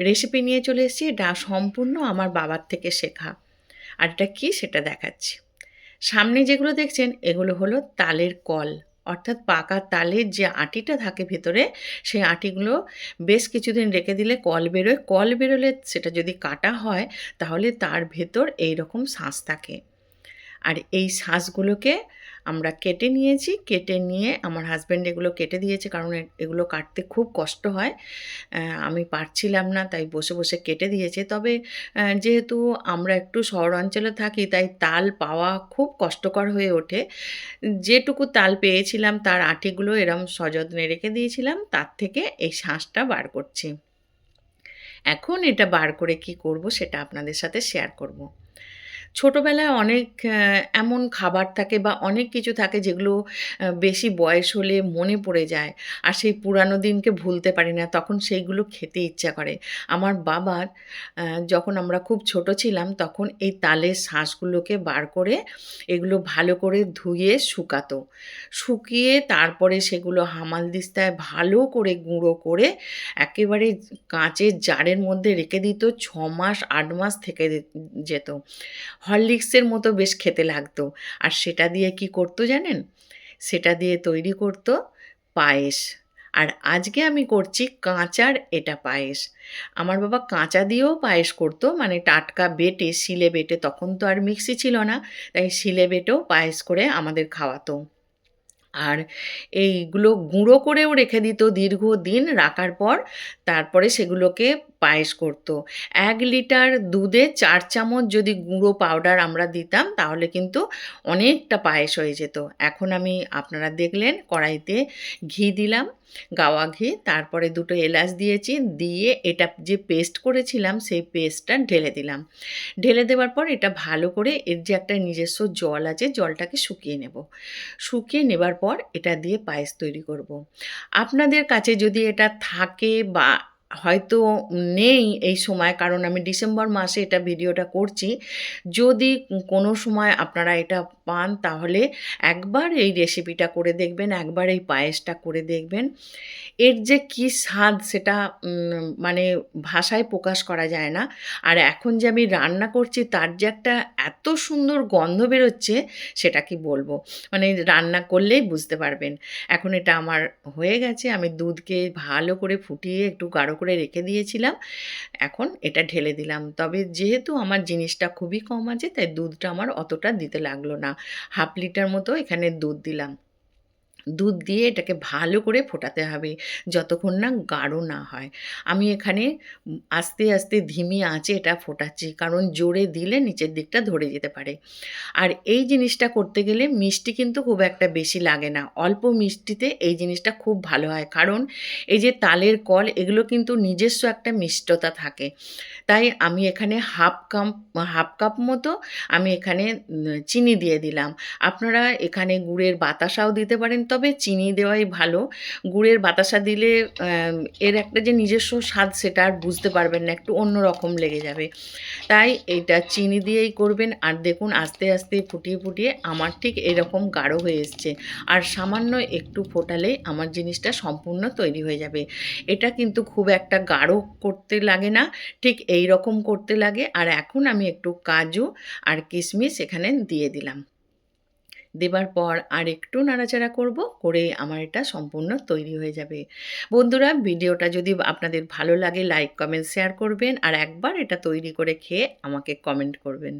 Recipe নিয়ে চলে এসেছি, এটা সম্পূর্ণ আমার বাবার থেকে শেখা। আর এটা কী সেটা দেখাচ্ছি। সামনে যেগুলো দেখছেন, এগুলো হলো তালের কল। অর্থাৎ পাকা তালের যে আটিটা থাকে ভেতরে, সেই আটিগুলো বেশ কিছুদিন রেখে দিলে কল বেরোয়। কল বেরোলে সেটা যদি কাটা হয়, তাহলে তার ভেতর এই রকম থাকে। আর এই শ্বাসগুলোকে আমরা কেটে নিয়েছি, কেটে নিয়ে আমার হাজব্যান্ড এগুলো কেটে দিয়েছে কারণ এগুলো কাটতে খুব কষ্ট হয়। আমি পারছিলাম না, তাই বসে বসে কেটে দিয়েছে। তবে যেহেতু আমরা একটু শহর অঞ্চলে থাকি, তাই তাল পাওয়া খুব কষ্টকর হয়ে ওঠে। যেটুকু তাল পেয়েছিলাম, তার আটিগুলো এরম সযত্নে রেখে দিয়েছিলাম, তার থেকে এই শ্বাসটা বার করছি। এখন এটা বার করে কি করব, সেটা আপনাদের সাথে শেয়ার করব। ছোটোবেলায় অনেক এমন খাবার থাকে বা অনেক কিছু থাকে যেগুলো বেশি বয়স হলে মনে পড়ে যায়। আর সেই পুরানো দিনকে ভুলতে পারি না, তখন সেইগুলো খেতে ইচ্ছা করে। আমার বাবার যখন আমরা খুব ছোট ছিলাম, তখন এই তালের শ্বাসগুলোকে বার করে এগুলো ভালো করে ধুয়ে শুকাতো। শুকিয়ে তারপরে সেগুলো হামাল দিস্তায় ভালো করে গুঁড়ো করে একেবারে কাঁচের জারের মধ্যে রেখে দিত, ছ মাস, আট মাস থেকে যেত। হরলিক্সের মতো বেশ খেতে লাগতো। আর সেটা দিয়ে কি করতো জানেন? সেটা দিয়ে তৈরি করতো পায়েস। আর আজকে আমি করছি কাঁচার এটা পায়েস। আমার বাবা কাঁচা দিয়েও পায়েস করতো মানে টাটকা বেটে, শিলে বেটে, তখন তো আর মিক্সি ছিল না, তাই শিলে বেটেও পায়েস করে আমাদের খাওয়াতো। আর এইগুলো গুঁড়ো করেও রেখে দিত দীর্ঘ দিন রাখার পর, তারপরে সেগুলোকে পায়েস করতো। এক লিটার দুধে চার চামচ যদি গুঁড়ো পাউডার আমরা দিতাম, তাহলে কিন্তু অনেকটা পায়েস হয়ে যেত। এখন আমি, আপনারা দেখলেন, কড়াইতে ঘি দিলাম, গাওয়া ঘি, তারপরে দুটো এলাচ দিয়েছি, দিয়ে এটা যে পেস্ট করেছিলাম, সেই পেস্টটা ঢেলে দিলাম। ঢেলে দেওয়ার পর এটা ভালো করে এর যে একটা নিজস্ব জল আছে, জলটাকে শুকিয়ে নেব। শুকিয়ে নেবার পর এটা দিয়ে পায়েস তৈরি করব। আপনাদের কাছে যদি এটা থাকে বা হয়তো নেই এই সময়, কারণ আমি ডিসেম্বর মাসে এটা ভিডিওটা করছি। যদি কোনো সময় আপনারা এটা পান, তাহলে একবার এই রেসিপিটা করে দেখবেন, একবার এই পায়েসটা করে দেখবেন। এর যে কী স্বাদ সেটা মানে ভাষায় প্রকাশ করা যায় না। আর এখন যে আমি রান্না করছি, তার যে একটা এত সুন্দর গন্ধ বেরোচ্ছে, সেটা কি বলব? মানে রান্না করলেই বুঝতে পারবেন। এখন এটা আমার হয়ে গেছে, আমি দুধকে ভালো করে ফুটিয়ে একটু গাঢ় করে রেখে দিয়েছিলাম। এখন এটা ঢেলে দিলাম। তবে যেহেতু আমার জিনিসটা খুবই কম আছে, তাই দুধটা আমার অতটা দিতে লাগল না। হাফ লিটার মতো এখানে দুধ দিলাম। দুধ দিয়ে এটাকে ভালো করে ফোটাতে হবে, যতক্ষণ না গাঢ় না হয়। আমি এখানে আস্তে আস্তে ধিমি আঁচে এটা ফোটাচ্ছি, কারণ জোরে দিলে নিচের দিকটা ধরে যেতে পারে। আর এই জিনিসটা করতে গেলে মিষ্টি কিন্তু খুব একটা বেশি লাগে না, অল্প মিষ্টিতে এই জিনিসটা খুব ভালো হয়। কারণ এই যে তালের কল, এগুলো কিন্তু নিজস্ব একটা মিষ্টতা থাকে। তাই আমি এখানে হাফ কাপ হাফ কাপ মতো আমি এখানে চিনি দিয়ে দিলাম। আপনারা এখানে গুড়ের বাতাসাও দিতে পারেন তবে চিনি দেওয়াই ভালো। গুড়ের বাতাসা দিলে এর একটা যে নিজস্ব স্বাদ সেটা আর বুঝতে পারবেন না, একটু অন্য রকম লেগে যাবে। তাই এটা চিনি দিয়েই করবেন। আর দেখুন, আস্তে আস্তে ফুটিয়ে ফুটিয়ে আমার ঠিক এরকম গাঢ় হয়ে এসছে। আর সামান্য একটু ফোটালেই আমার জিনিসটা সম্পূর্ণ তৈরি হয়ে যাবে। এটা কিন্তু খুব একটা গাঢ় করতে লাগে না, ঠিক এই রকম করতে লাগে। আর এখন আমি একটু কাজু আর কিশমিশ এখানে দিয়ে দিলাম। দেবার পর আর একটু নাড়াচাড়া করব, করে আমার এটা সম্পূর্ণ তৈরি হয়ে যাবে। বন্ধুরা, ভিডিওটা যদি আপনাদের ভালো লাগে লাইক কমেন্ট শেয়ার করবেন। আর একবার এটা তৈরি করে খেয়ে আমাকে কমেন্ট করবেন।